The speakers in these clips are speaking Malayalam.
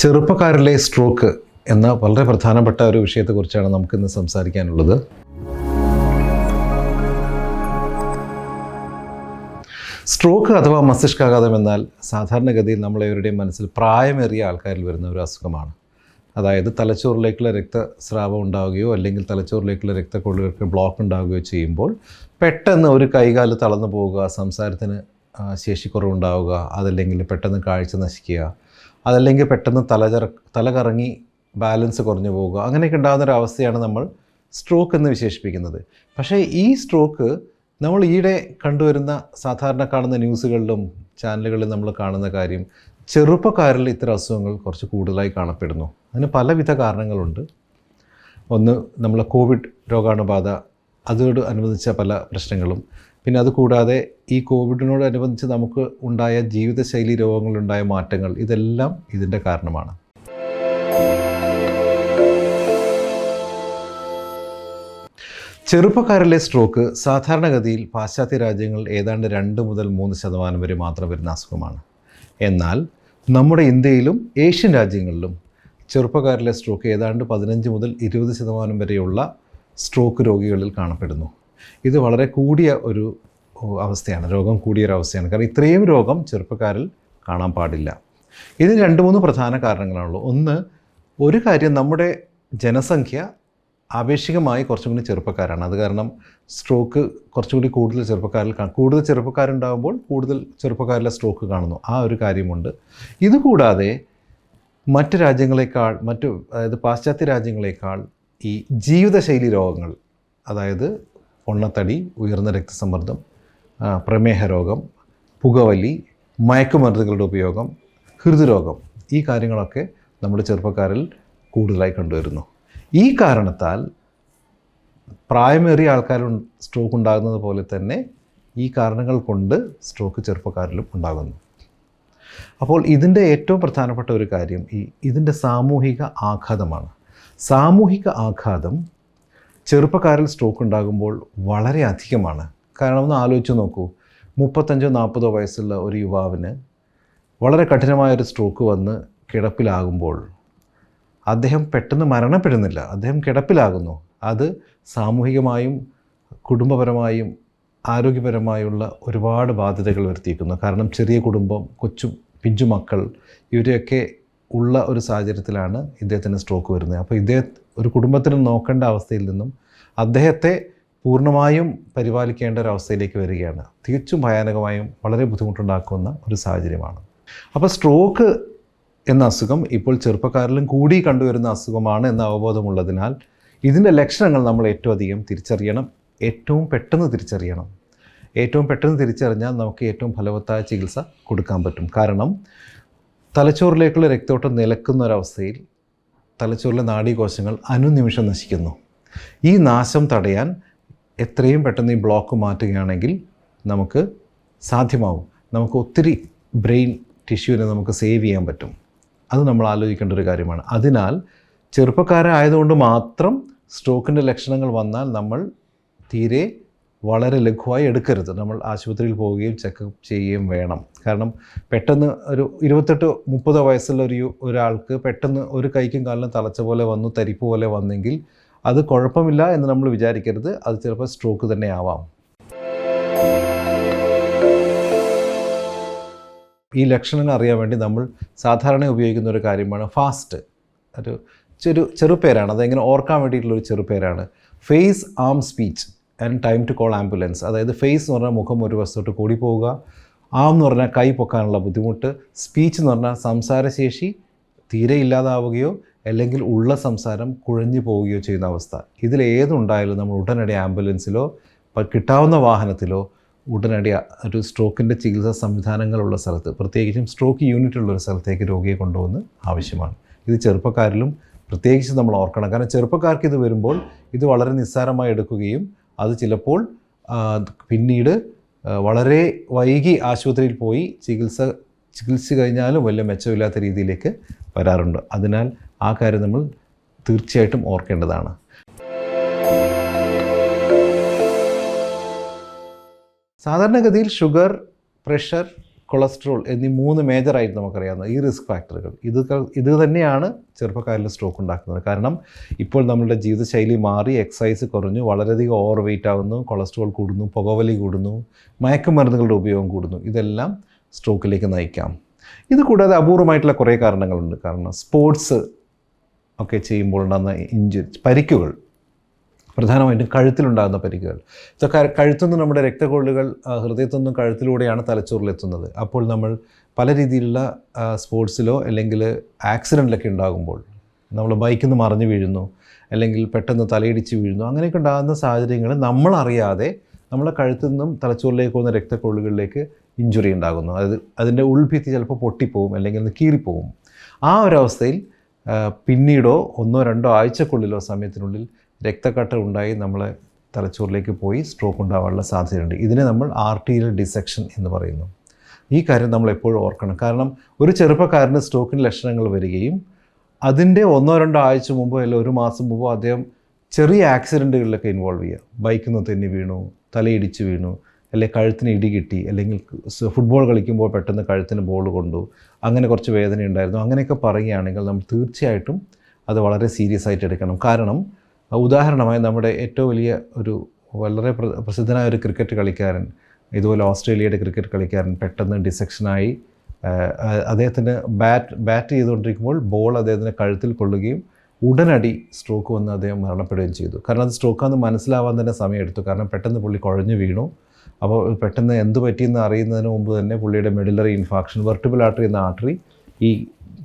ചെറുപ്പക്കാരിലെ സ്ട്രോക്ക് എന്ന വളരെ പ്രധാനപ്പെട്ട ഒരു വിഷയത്തെക്കുറിച്ചാണ് നമുക്കിന്ന് സംസാരിക്കാനുള്ളത്. സ്ട്രോക്ക് അഥവാ മസ്തിഷ്കാഘാതം എന്നാൽ സാധാരണഗതിയിൽ നമ്മളെവരുടെയും മനസ്സിൽ പ്രായമേറിയ ആൾക്കാരിൽ വരുന്ന ഒരു അസുഖമാണ്. അതായത് തലച്ചോറിലേക്കുള്ള രക്തസ്രാവം ഉണ്ടാവുകയോ അല്ലെങ്കിൽ തലച്ചോറിലേക്കുള്ള രക്തക്കൊള്ളുകൾക്ക് ബ്ലോക്ക് ഉണ്ടാവുകയോ ചെയ്യുമ്പോൾ പെട്ടെന്ന് ഒരു കൈകാൽ തളർന്നു പോവുക സംസാരത്തിന് ശേഷിക്കുറവുണ്ടാവുക അതല്ലെങ്കിൽ പെട്ടെന്ന് കാഴ്ച നശിക്കുക അതല്ലെങ്കിൽ പെട്ടെന്ന് തലചറ തല കറങ്ങി ബാലൻസ് കുറഞ്ഞു പോവുക അങ്ങനെയൊക്കെ ഉണ്ടാകുന്ന ഒരു അവസ്ഥയാണ് നമ്മൾ സ്ട്രോക്ക് എന്ന് വിശേഷിപ്പിക്കുന്നത്. പക്ഷേ ഈ സ്ട്രോക്ക് നമ്മൾ ഈയിടെ കണ്ടുവരുന്ന സാധാരണ കാണുന്ന ന്യൂസുകളിലും ചാനലുകളിലും നമ്മൾ കാണുന്ന കാര്യം ചെറുപ്പക്കാരിൽ ഇത്തരം അസുഖങ്ങൾ കുറച്ച് കൂടുതലായി കാണപ്പെടുന്നു. അതിന് പലവിധ കാരണങ്ങളുണ്ട്. ഒന്ന് നമ്മളെ കോവിഡ് രോഗാണുബാധ അതോട് അനുബന്ധിച്ച പല പ്രശ്നങ്ങളും. പിന്നെ അതുകൂടാതെ ഈ കോവിഡിനോടനുബന്ധിച്ച് നമുക്ക് ഉണ്ടായ ജീവിതശൈലി രോഗങ്ങളുണ്ടായ മാറ്റങ്ങൾ ഇതെല്ലാം ഇതിന്റെ കാരണമാണ്. ചെറുപ്പക്കാരിലെ സ്ട്രോക്ക് സാധാരണഗതിയിൽ പാശ്ചാത്യ രാജ്യങ്ങളിൽ ഏതാണ്ട് രണ്ട് മുതൽ മൂന്ന് ശതമാനം വരെ മാത്രം വരുന്ന അസുഖമാണ്. എന്നാൽ നമ്മുടെ ഇന്ത്യയിലും ഏഷ്യൻ രാജ്യങ്ങളിലും ചെറുപ്പക്കാരിലെ സ്ട്രോക്ക് ഏതാണ്ട് പതിനഞ്ച് മുതൽ ഇരുപത് ശതമാനം വരെയുള്ള സ്ട്രോക്ക് രോഗികളിൽ കാണപ്പെടുന്നു. ഇത് വളരെ കൂടിയ ഒരു അവസ്ഥയാണ്. രോഗം കൂടിയ ഒരു അവസ്ഥയാണ് കാരണം ഇത്രയും രോഗം ചെറുപ്പക്കാരിൽ കാണാൻ പാടില്ല. ഇതിന് രണ്ട് മൂന്ന് പ്രധാന കാരണങ്ങളാണുള്ളൂ. ഒന്ന് ഒരു കാര്യം നമ്മുടെ ജനസംഖ്യ ആപേക്ഷികമായി കുറച്ചും കൂടി ചെറുപ്പക്കാരാണ്. അത് കാരണം സ്ട്രോക്ക് കുറച്ചും കൂടി കൂടുതൽ ചെറുപ്പക്കാരിൽ കൂടുതൽ ചെറുപ്പക്കാരുണ്ടാകുമ്പോൾ കൂടുതൽ ചെറുപ്പക്കാരിലെ സ്ട്രോക്ക് കാണുന്നു. ആ ഒരു കാര്യമുണ്ട്. ഇതുകൂടാതെ മറ്റ് രാജ്യങ്ങളെക്കാൾ മറ്റു അതായത് പാശ്ചാത്യ രാജ്യങ്ങളെക്കാൾ ഈ ജീവിതശൈലി രോഗങ്ങൾ അതായത് പൊണ്ണത്തടി ഉയർന്ന രക്തസമ്മർദ്ദം പ്രമേഹ രോഗം പുകവലി മയക്കുമരുന്നുകളുടെ ഉപയോഗം ഹൃദ്രോഗം ഈ കാര്യങ്ങളൊക്കെ നമ്മുടെ ചെറുപ്പക്കാരിൽ കൂടുതലായി കണ്ടുവരുന്നു. ഈ കാരണത്താൽ പ്രായമേറിയ ആൾക്കാരിൽ സ്ട്രോക്ക് ഉണ്ടാകുന്നത് പോലെ തന്നെ ഈ കാരണങ്ങൾ കൊണ്ട് സ്ട്രോക്ക് ചെറുപ്പക്കാരിലും ഉണ്ടാകുന്നു. അപ്പോൾ ഇതിന്റെ ഏറ്റവും പ്രധാനപ്പെട്ട ഒരു കാര്യം ഈ ഇതിന്റെ സാമൂഹിക ആഘാതമാണ്. സാമൂഹിക ആഘാതം ചെറുപ്പക്കാരിൽ സ്ട്രോക്ക് ഉണ്ടാകുമ്പോൾ വളരെ അധികമാണ്. കാരണം ഒന്ന് ആലോചിച്ച് നോക്കൂ. മുപ്പത്തഞ്ചോ നാൽപ്പതോ വയസ്സുള്ള ഒരു യുവാവിന് വളരെ കഠിനമായൊരു സ്ട്രോക്ക് വന്ന് കിടപ്പിലാകുമ്പോൾ അദ്ദേഹം പെട്ടെന്ന് മരണപ്പെടുന്നില്ല. അദ്ദേഹം കിടപ്പിലാകുന്നു. അത് സാമൂഹികമായും കുടുംബപരമായും ആരോഗ്യപരമായുള്ള ഒരുപാട് ബാധ്യതകൾ വരുത്തിയിരിക്കുന്നു. കാരണം ചെറിയ കുടുംബം കൊച്ചു പിഞ്ചു മക്കൾ ഇവരെയൊക്കെ ഉള്ള ഒരു സാഹചര്യത്തിലാണ് ഇദ്ദേഹത്തിന് സ്ട്രോക്ക് വരുന്നത്. അപ്പോൾ ഇദ്ദേഹം ഒരു കുടുംബത്തിന് നോക്കേണ്ട അവസ്ഥയിൽ നിന്നും അദ്ദേഹത്തെ പൂർണമായും പരിപാലിക്കേണ്ട ഒരു അവസ്ഥയിലേക്ക് വരികയാണ്. തികച്ചും ഭയാനകമായും വളരെ ബുദ്ധിമുട്ടുണ്ടാക്കുന്ന ഒരു സാഹചര്യമാണ്. അപ്പോൾ സ്ട്രോക്ക് എന്ന അസുഖം ഇപ്പോൾ ചെറുപ്പക്കാരിലും കൂടി കണ്ടുവരുന്ന അസുഖമാണ് എന്ന അവബോധമുള്ളതിനാൽ ഇതിന്റെ ലക്ഷണങ്ങൾ നമ്മൾ ഏറ്റവും അധികം തിരിച്ചറിയണം. ഏറ്റവും പെട്ടെന്ന് തിരിച്ചറിയണം. ഏറ്റവും പെട്ടെന്ന് തിരിച്ചറിഞ്ഞാൽ നമുക്ക് ഏറ്റവും ഫലവത്തായ ചികിത്സ കൊടുക്കാൻ പറ്റും. കാരണം തലച്ചോറിലേക്കുള്ള രക്തോട്ടം നിലക്കുന്ന ഒരവസ്ഥയിൽ തലച്ചോറിലെ നാഡീകോശങ്ങൾ അനുനിമിഷം നശിക്കുന്നു. ഈ നാശം തടയാൻ എത്രയും പെട്ടെന്ന് ഈ ബ്ലോക്ക് മാറ്റുകയാണെങ്കിൽ നമുക്ക് സാധ്യമാവും. നമുക്ക് ഒത്തിരി ബ്രെയിൻ ടിഷ്യൂവിനെ നമുക്ക് സേവ് ചെയ്യാൻ പറ്റും. അത് നമ്മൾ ആലോചിക്കേണ്ട ഒരു കാര്യമാണ്. അതിനാൽ ചെറുപ്പക്കാരായതുകൊണ്ട് മാത്രം സ്ട്രോക്കിന്റെ ലക്ഷണങ്ങൾ വന്നാൽ നമ്മൾ തീരെ വളരെ ലഘുവായി എടുക്കരുത്. നമ്മൾ ആശുപത്രിയിൽ പോവുകയും ചെക്കപ്പ് ചെയ്യുകയും വേണം. കാരണം പെട്ടെന്ന് ഒരു ഇരുപത്തെട്ട് മുപ്പതോ വയസ്സുള്ള ഒരു ഒരാൾക്ക് പെട്ടെന്ന് ഒരു കൈക്കും കാലിനും തളച്ച പോലെ വന്നു തരിപ്പ് പോലെ വന്നെങ്കിൽ അത് കുഴപ്പമില്ല എന്ന് നമ്മൾ വിചാരിക്കരുത്. അത് ചിലപ്പോൾ സ്ട്രോക്ക് തന്നെ ആവാം. ഈ ലക്ഷണങ്ങൾ അറിയാൻ വേണ്ടി നമ്മൾ സാധാരണ ഉപയോഗിക്കുന്ന ഒരു കാര്യമാണ് ഫാസ്റ്റ്. ഒരു ചെറു ചെറുപേരാണ് അതെങ്ങനെ ഓർക്കാൻ വേണ്ടിയിട്ടുള്ളൊരു ചെറുപേരാണ് face arm speech. And time to call ambulance അതായത് ഫേസ് എന്ന് പറഞ്ഞാൽ മുഖം ഒരു വശത്തോട്ട് കൂടി പോവുക. ആം എന്ന് പറഞ്ഞാൽ കൈ പൊക്കാനുള്ള ബുദ്ധിമുട്ട്. സ്പീച്ച് എന്ന് പറഞ്ഞാൽ സംസാരശേഷി തീരെ ഇല്ലാതാവുകയോ അല്ലെങ്കിൽ ഉള്ള സംസാരം കുഴഞ്ഞു പോവുകയോ ചെയ്യുന്ന അവസ്ഥ. ഇതിലേതുണ്ടായാലും നമ്മൾ ഉടനടി ആംബുലൻസിലോ കിട്ടാവുന്ന വാഹനത്തിലോ ഉടനടി ഒരു സ്ട്രോക്കിന്റെ ചികിത്സാ സംവിധാനങ്ങളുള്ള സ്ഥലത്ത് പ്രത്യേകിച്ചും സ്ട്രോക്ക് യൂണിറ്റ് ഉള്ള ഒരു സ്ഥലത്തേക്ക് രോഗിയെ കൊണ്ടുവന്ന് ആവശ്യമാണ്. ഇത് ചെറുപ്പക്കാരിലും പ്രത്യേകിച്ച് നമ്മൾ ഓർക്കണം. കാരണം ചെറുപ്പക്കാർക്ക് ഇത് വരുമ്പോൾ ഇത് വളരെ നിസ്സാരമായി എടുക്കുകയും അത് ചിലപ്പോൾ പിന്നീട് വളരെ വൈകി ആശുപത്രിയിൽ പോയി ചികിത്സ ചികിത്സിച്ച് കഴിഞ്ഞാലും വലിയ മെച്ചമില്ലാത്ത രീതിയിലേക്ക് വരാറുണ്ട്. അതിനാൽ ആ കാര്യം നമ്മൾ തീർച്ചയായിട്ടും ഓർക്കേണ്ടതാണ്. സാധാരണഗതിയിൽ ഷുഗർ പ്രഷർ കൊളസ്ട്രോൾ എന്നീ മൂന്ന് മേജറായിട്ട് നമുക്കറിയാവുന്ന ഈ റിസ്ക് ഫാക്ടറുകൾ ഇത് ഇത് തന്നെയാണ് ചെറുപ്പക്കാരിൽ സ്ട്രോക്ക് ഉണ്ടാക്കുന്നത്. കാരണം ഇപ്പോൾ നമ്മളുടെ ജീവിതശൈലി മാറി എക്സസൈസ് കുറഞ്ഞു വളരെയധികം ഓവർ വെയിറ്റ് ആവുന്നു കൊളസ്ട്രോൾ കൂടുന്നു പുകവലി കൂടുന്നു മയക്കുമരുന്നുകളുടെ ഉപയോഗം കൂടുന്നു. ഇതെല്ലാം സ്ട്രോക്കിലേക്ക് നയിക്കാം. ഇത് കൂടാതെ അപൂർവമായിട്ടുള്ള കുറേ കാരണങ്ങളുണ്ട്. കാരണം സ്പോർട്സ് ഒക്കെ ചെയ്യുമ്പോൾ ഉണ്ടാകുന്ന ഇഞ്ചുറി പരിക്കുകൾ പ്രധാനമായിട്ടും കഴുത്തിലുണ്ടാകുന്ന പരിക്കുകൾ. ഇതൊക്കെ കഴുത്തു കഴുത്തുനിന്ന് നമ്മുടെ രക്തക്കൊള്ളുകൾ ഹൃദയത്തു നിന്നും കഴുത്തിലൂടെയാണ് തലച്ചോറിലെത്തുന്നത്. അപ്പോൾ നമ്മൾ പല രീതിയിലുള്ള സ്പോർട്സിലോ അല്ലെങ്കിൽ ആക്സിഡന്റിലൊക്കെ ഉണ്ടാകുമ്പോൾ നമ്മൾ ബൈക്കിൽ നിന്ന് മറിഞ്ഞു വീഴുന്നു അല്ലെങ്കിൽ പെട്ടെന്ന് തലയിടിച്ച് വീഴുന്നു അങ്ങനെയൊക്കെ ഉണ്ടാകുന്ന സാഹചര്യങ്ങൾ നമ്മളറിയാതെ നമ്മളെ കഴുത്തു നിന്നും തലച്ചോറിലേക്ക് പോകുന്ന രക്തക്കൊള്ളുകളിലേക്ക് ഇഞ്ചുറി ഉണ്ടാകുന്നു. അതായത് അതിന്റെ ഉൾഭിത്തി ചിലപ്പോൾ പൊട്ടിപ്പോവും അല്ലെങ്കിൽ അത് കീറിപ്പോവും. ആ ഒരവസ്ഥയിൽ പിന്നീടോ ഒന്നോ രണ്ടോ ആഴ്ചക്കുള്ളിലോ സമയത്തിനുള്ളിൽ രക്തക്കട്ട ഉണ്ടായി നമ്മളെ തലച്ചോറിലേക്ക് പോയി സ്ട്രോക്ക് ഉണ്ടാവാനുള്ള സാധ്യതയുണ്ട്. ഇതിനെ നമ്മൾ ആർട്ടീരിയൽ ഡിസെക്ഷൻ എന്ന് പറയുന്നു. ഈ കാര്യം നമ്മൾ എപ്പോഴും ഓർക്കണം. കാരണം ഒരു ചെറുപ്പക്കാരന് സ്ട്രോക്കിന്റെ ലക്ഷണങ്ങൾ വരികയും അതിന്റെ ഒന്നോ രണ്ടോ ആഴ്ച മുമ്പോ അല്ലെങ്കിൽ ഒരു മാസം മുമ്പോ അദ്ദേഹം ചെറിയ ആക്സിഡന്റുകളിലൊക്കെ ഇൻവോൾവ് ചെയ്യുക. ബൈക്കിൽ നിന്ന് തെന്നി വീണു തലയിടിച്ച് വീണു അല്ലെങ്കിൽ കഴുത്തിന് ഇടി കിട്ടി അല്ലെങ്കിൽ ഫുട്ബോൾ കളിക്കുമ്പോൾ പെട്ടെന്ന് കഴുത്തിന് ബോൾ കൊണ്ടു അങ്ങനെ കുറച്ച് വേദന ഉണ്ടായിരുന്നു അങ്ങനെയൊക്കെ പറയുകയാണെങ്കിൽ നമ്മൾ തീർച്ചയായിട്ടും അത് വളരെ സീരിയസ് ആയിട്ട് എടുക്കണം. കാരണം ഉദാഹരണമായി നമ്മുടെ ഏറ്റവും വലിയ ഒരു വളരെ പ്ര- പ്രസിദ്ധനായ ഒരു ക്രിക്കറ്റ് കളിക്കാരൻ ഇതുപോലെ ഓസ്ട്രേലിയയുടെ ക്രിക്കറ്റ് കളിക്കാരൻ പെട്ടെന്ന് ഡിസെക്ഷനായി അദ്ദേഹത്തിന് ബാറ്റ് ബാറ്റ് ചെയ്തുകൊണ്ടിരിക്കുമ്പോൾ ബോൾ അദ്ദേഹത്തിന്റെ കഴുത്തിൽ കൊള്ളുകയും ഉടനടി സ്ട്രോക്ക് വന്ന് അദ്ദേഹം മരണപ്പെടുകയും ചെയ്തു. കാരണം അത് സ്ട്രോക്കാന്ന് മനസ്സിലാവാൻ തന്നെ സമയമെടുത്തു. കാരണം പെട്ടെന്ന് പുള്ളി കുഴഞ്ഞു വീണു. അപ്പോൾ പെട്ടെന്ന് എന്ത് പറ്റിയെന്ന് അറിയുന്നതിന് മുമ്പ് തന്നെ പുള്ളിയുടെ മെഡിലറി ഇൻഫാക്ഷൻ വെർട്ടിബിൾ ആർട്ടറി എന്ന ആർട്ടറി ഈ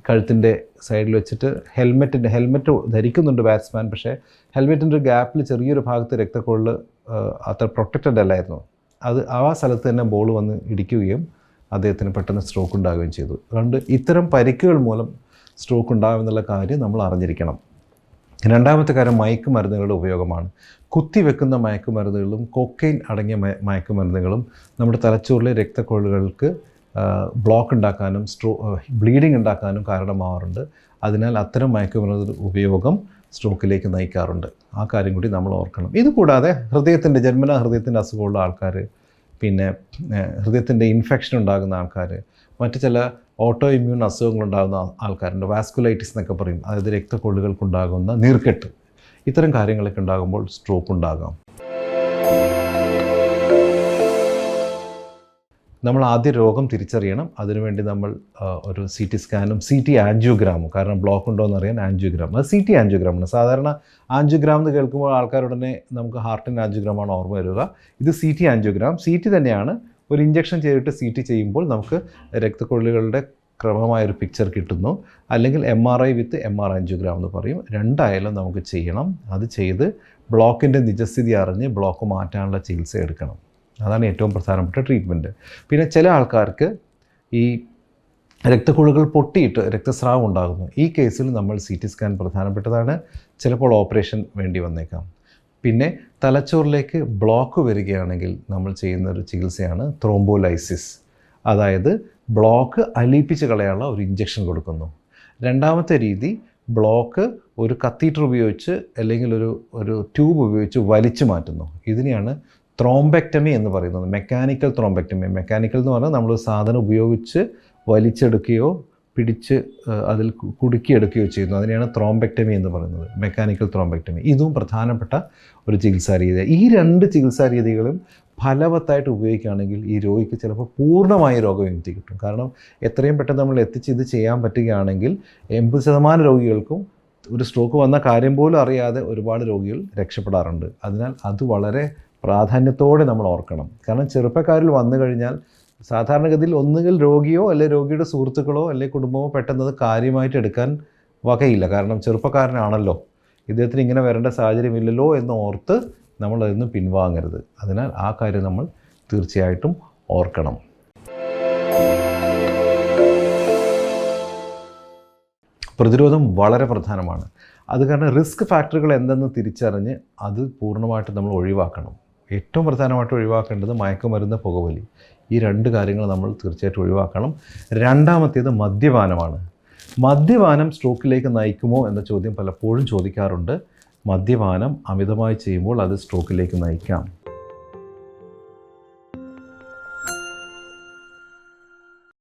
കഴുത്തിന്റെ സൈഡിൽ വെച്ചിട്ട് ഹെൽമെറ്റിന്റെ ഹെൽമെറ്റ് ധരിക്കുന്നുണ്ട് ബാറ്റ്സ്മാൻ പക്ഷേ ഹെൽമെറ്റിന്റെ ഗ്യാപ്പിൽ ചെറിയൊരു ഭാഗത്ത് രക്തക്കൊള്ള് അത്ര പ്രൊട്ടക്റ്റഡ് അല്ലായിരുന്നു. അത് ആ സ്ഥലത്ത് തന്നെ ബോൾ വന്ന് ഇടിക്കുകയും അദ്ദേഹത്തിന് പെട്ടെന്ന് സ്ട്രോക്ക് ഉണ്ടാകുകയും ചെയ്തു. അതുകൊണ്ട് ഇത്തരം പരിക്കുകൾ മൂലം സ്ട്രോക്ക് ഉണ്ടാകുമെന്നുള്ള കാര്യം നമ്മൾ അറിഞ്ഞിരിക്കണം. രണ്ടാമത്തെ കാര്യം മയക്കുമരുന്നുകളുടെ ഉപയോഗമാണ്. കുത്തിവെക്കുന്ന മയക്കുമരുന്നുകളും കൊക്കൈൻ അടങ്ങിയ മയ മയക്കുമരുന്നുകളും നമ്മുടെ തലച്ചോറിലെ രക്തക്കൊള്ളുകൾക്ക് ബ്ലോക്ക് ഉണ്ടാക്കാനും സ്ട്രോ ബ്ലീഡിംഗ് ഉണ്ടാക്കാനും കാരണമാവാറുണ്ട്. അതിനാൽ അത്തരം മയക്കുമരുന്ന് ഉപയോഗം സ്ട്രോക്കിലേക്ക് നയിക്കാറുണ്ട്. ആ കാര്യം കൂടി നമ്മൾ ഓർക്കണം. ഇതുകൂടാതെ ഹൃദയത്തിന്റെ ജന്മന ഹൃദയത്തിന്റെ അസുഖമുള്ള ആൾക്കാർ പിന്നെ ഹൃദയത്തിന്റെ ഇൻഫെക്ഷൻ ഉണ്ടാകുന്ന ആൾക്കാർ മറ്റു ചില ഓട്ടോ ഇമ്മ്യൂൺ അസുഖങ്ങളുണ്ടാകുന്ന ആൾക്കാരുണ്ട്. വാസ്കുലൈറ്റിസ് എന്നൊക്കെ പറയും. അതായത് രക്തക്കൊള്ളുകൾക്കുണ്ടാകുന്ന നീർക്കെട്ട്. ഇത്തരം കാര്യങ്ങളൊക്കെ ഉണ്ടാകുമ്പോൾ സ്ട്രോക്ക് ഉണ്ടാകാം. നമ്മൾ ആദ്യം രോഗം തിരിച്ചറിയണം. അതിനുവേണ്ടി നമ്മൾ ഒരു സി ടി സ്കാനും സി ടി ആൻജിയോഗ്രാമും കാരണം ബ്ലോക്ക് ഉണ്ടോ എന്ന് അറിയാൻ ആൻജിയോഗ്രാം അത് സി ടി ആൻജിയോഗ്രാമാണ് സാധാരണ ആൻജിയോഗ്രാം എന്ന് കേൾക്കുമ്പോൾ ആൾക്കാരുടനെ നമുക്ക് ഹാർട്ടിന്റെ ആൻജിയോഗ്രാമാണ് ഓർമ്മ വരിക. ഇത് C T angiogram C T തന്നെയാണ് ഒരു ഇഞ്ചക്ഷൻ ചെയ്തിട്ട് സി ടി ചെയ്യുമ്പോൾ നമുക്ക് രക്തക്കൊള്ളികളുടെ ക്രമമായൊരു പിക്ചർ കിട്ടുന്നു. അല്ലെങ്കിൽ M R I with M R angiogram എന്ന് പറയും. രണ്ടായാലും നമുക്ക് ചെയ്യണം. അത് ചെയ്ത് ബ്ലോക്കിന്റെ നിജസ്ഥിതി അറിഞ്ഞ് ബ്ലോക്ക് മാറ്റാനുള്ള ചികിത്സ എടുക്കണം. അതാണ് ഏറ്റവും പ്രധാനപ്പെട്ട ട്രീറ്റ്മെന്റ് പിന്നെ ചില ആൾക്കാർക്ക് ഈ രക്തക്കുഴുകൾ പൊട്ടിയിട്ട് രക്തസ്രാവം ഉണ്ടാകുന്നു. ഈ കേസിൽ നമ്മൾ സി ടി സ്കാൻ പ്രധാനപ്പെട്ടതാണ്. ചിലപ്പോൾ ഓപ്പറേഷൻ വേണ്ടി വന്നേക്കാം. പിന്നെ തലച്ചോറിലേക്ക് ബ്ലോക്ക് വരികയാണെങ്കിൽ നമ്മൾ ചെയ്യുന്ന ഒരു ചികിത്സയാണ് ത്രോംബോലൈസിസ് അതായത് ബ്ലോക്ക് അലിയിപ്പിച്ച് കളയാനുള്ള ഒരു ഇഞ്ചക്ഷൻ കൊടുക്കുന്നു. രണ്ടാമത്തെ രീതി ബ്ലോക്ക് ഒരു കത്തീറ്റർ ഉപയോഗിച്ച് അല്ലെങ്കിൽ ഒരു ഒരു ട്യൂബ് ഉപയോഗിച്ച് വലിച്ചു മാറ്റുന്നു. ഇതിനെയാണ് ത്രോംബെക്ടമി എന്ന് പറയുന്നത് മെക്കാനിക്കൽ ത്രോംബെക്ടമി മെക്കാനിക്കൽ എന്ന് പറഞ്ഞാൽ നമ്മൾ സാധനം ഉപയോഗിച്ച് വലിച്ചെടുക്കുകയോ പിടിച്ച് അതിൽ കുടുക്കിയെടുക്കുകയോ ചെയ്യുന്നു. അതിനെയാണ് ത്രോംബെക്ടമി എന്ന് പറയുന്നത് മെക്കാനിക്കൽ ത്രോംബെക്ടമി ഇതും പ്രധാനപ്പെട്ട ഒരു ചികിത്സാ രീതി. ഈ രണ്ട് ചികിത്സാ രീതികളും ഫലവത്തായിട്ട് ഉപയോഗിക്കുകയാണെങ്കിൽ ഈ രോഗിക്ക് ചിലപ്പോൾ പൂർണമായി രോഗവിമുക്തി കിട്ടും. കാരണം എത്രയും പെട്ടെന്ന് നമ്മൾ എത്തിച്ച് ഇത് ചെയ്യാൻ പറ്റുകയാണെങ്കിൽ എൺപത് ശതമാനം രോഗികൾക്കും ഒരു സ്ട്രോക്ക് വന്ന കാര്യം പോലും അറിയാതെ ഒരുപാട് രോഗികൾ രക്ഷപ്പെടാറുണ്ട്. അതിനാൽ അത് വളരെ പ്രാധാന്യത്തോടെ നമ്മൾ ഓർക്കണം. കാരണം ചെറുപ്പക്കാരിൽ വന്നു കഴിഞ്ഞാൽ സാധാരണഗതിയിൽ ഒന്നുകിൽ രോഗിയോ അല്ലെ രോഗിയുടെ സുഹൃത്തുക്കളോ അല്ലെ കുടുംബമോ പെട്ടെന്ന് അത് കാര്യമായിട്ട് എടുക്കാൻ വകയില്ല. കാരണം ചെറുപ്പക്കാരനാണല്ലോ. ഇദ്ദേഹത്തിന് ഇങ്ങനെ വരേണ്ട സാഹചര്യമില്ലല്ലോ എന്ന് ഓർത്ത് നമ്മൾ അതിൽ പിൻവാങ്ങരുത്. അതിനാൽ ആ കാര്യം നമ്മൾ തീർച്ചയായിട്ടും ഓർക്കണം. പ്രതിരോധം വളരെ പ്രധാനമാണ്. അത് കാരണം റിസ്ക് ഫാക്ടറുകൾ എന്തെന്ന് തിരിച്ചറിഞ്ഞ് അത് പൂർണമായിട്ട് നമ്മൾ ഒഴിവാക്കണം. ഏറ്റവും പ്രധാനമായിട്ട് ഒഴിവാക്കേണ്ടത് മയക്കുമരുന്ന് പുകവലി. ഈ രണ്ട് കാര്യങ്ങൾ നമ്മൾ തീർച്ചയായിട്ടും ഒഴിവാക്കണം. രണ്ടാമത്തേത് മദ്യപാനമാണ്. മദ്യപാനം സ്ട്രോക്കിലേക്ക് നയിക്കുമോ എന്ന ചോദ്യം പലപ്പോഴും ചോദിക്കാറുണ്ട്. മദ്യപാനം അമിതമായി ചെയ്യുമ്പോൾ അത് സ്ട്രോക്കിലേക്ക് നയിക്കാം.